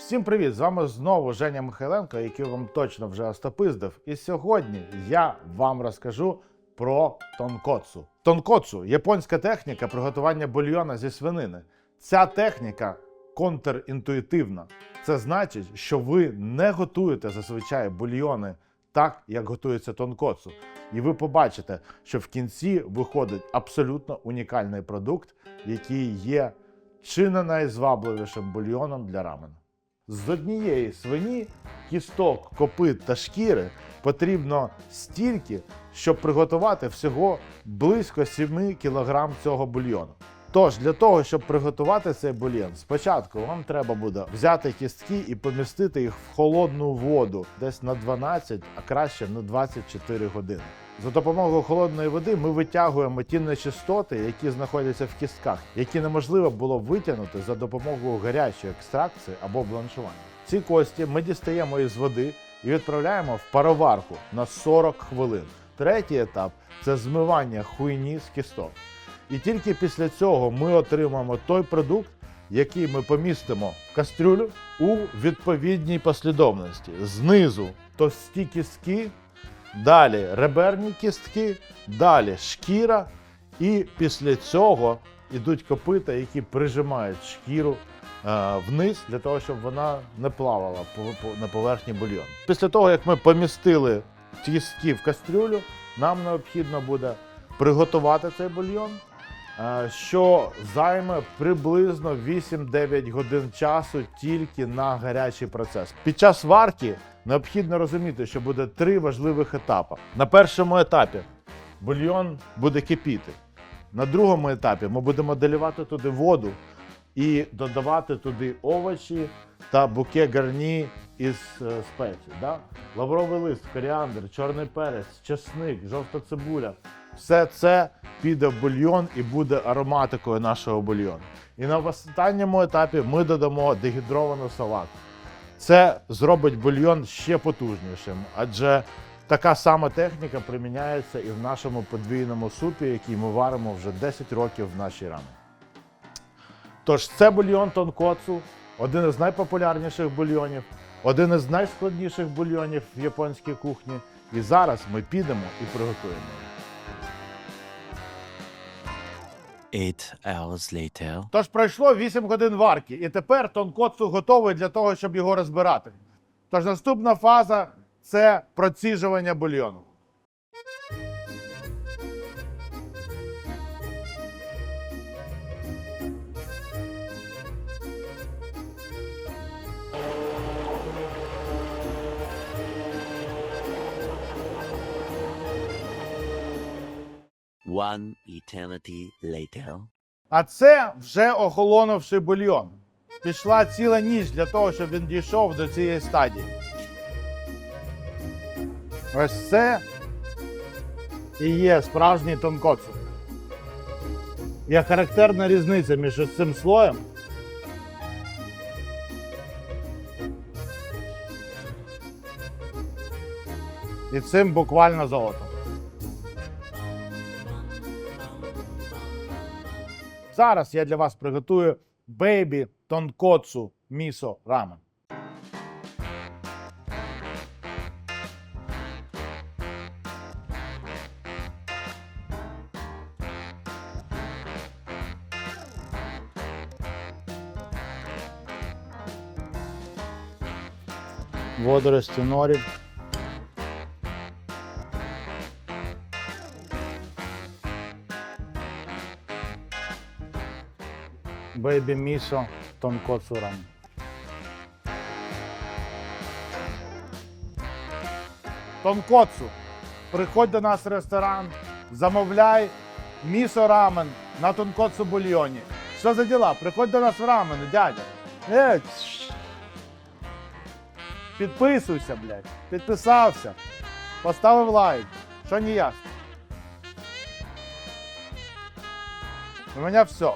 Всім привіт! З вами знову Женя Михайленко, який вам точно вже остопиздив. І сьогодні я вам розкажу про тонкоцу. Тонкоцу японська техніка приготування бульйона зі свинини. Ця техніка контрінтуїтивна. Це значить, що ви не готуєте зазвичай бульйони так, як готується тонкоцу. І ви побачите, що в кінці виходить абсолютно унікальний продукт, який є чи не найзвабливішим бульйоном для рамену. З однієї свині, кісток, копит та шкіри потрібно стільки, щоб приготувати всього близько 7 кг цього бульйону. Тож, для того, щоб приготувати цей бульйон, спочатку вам треба буде взяти кістки і помістити їх в холодну воду десь на 12, а краще на 24 години. За допомогою холодної води ми витягуємо ті нечистоти, які знаходяться в кістках, які неможливо було витягнути за допомогою гарячої екстракції або бланшування. Ці кості ми дістаємо із води і відправляємо в пароварку на 40 хвилин. Третій етап це змивання хуйні з кісток. І тільки після цього ми отримаємо той продукт, який ми помістимо в кастрюлю у відповідній послідовності. Знизу товсті кістки, далі реберні кістки, далі шкіра, і після цього йдуть копита, які прижимають шкіру е, вниз для того, щоб вона не плавала по, на поверхні бульйону. Після того, як ми помістили кістки в кастрюлю, нам необхідно буде приготувати цей бульйон. Що займе приблизно 8-9 годин часу тільки на гарячий процес. Під час варки необхідно розуміти, що буде три важливих етапи. На першому етапі бульйон буде кипіти. На другому етапі ми будемо доливати туди воду і додавати туди овочі та буке гарні із е, спецій. Да? Лавровий лист, коріандр, чорний перець, чесник, жовта цибуля. Все це піде в бульйон і буде ароматикою нашого бульйону. І на останньому етапі ми додамо дегідровану салату. Це зробить бульйон ще потужнішим, адже така сама техніка приміняється і в нашому подвійному супі, який ми варимо вже 10 років в нашій рамі. Тож це бульйон тонкоцу, один із найпопулярніших бульйонів, один із найскладніших бульйонів в японській кухні. І зараз ми підемо і приготуємо. Eight hours later. Тож пройшло 8 годин варки, і тепер тонкоцу готовий для того, щоб його розбирати. Тож наступна фаза це проціжування бульйону. One eternity later. А це вже охолонувши бульйон. Пішла ціла ніч для того, щоб він дійшов до цієї стадії. Ось це і є справжній тонкоцу. Є характерна різниця між цим слоєм. І цим буквально золотом. Зараз я для вас приготую бейбі тонкоцу місо рамен. Водорості норі. Бейбі місо тонкоцу рамен. Тонкоцу. Приходь до нас в ресторан, замовляй місо рамен на тонкоцу бульйоні. Що за діла? Приходь до нас в рамен, дядя. Е. Підписуйся, блядь. Підписався. Поставив лайк. Що не ясно? У мене все.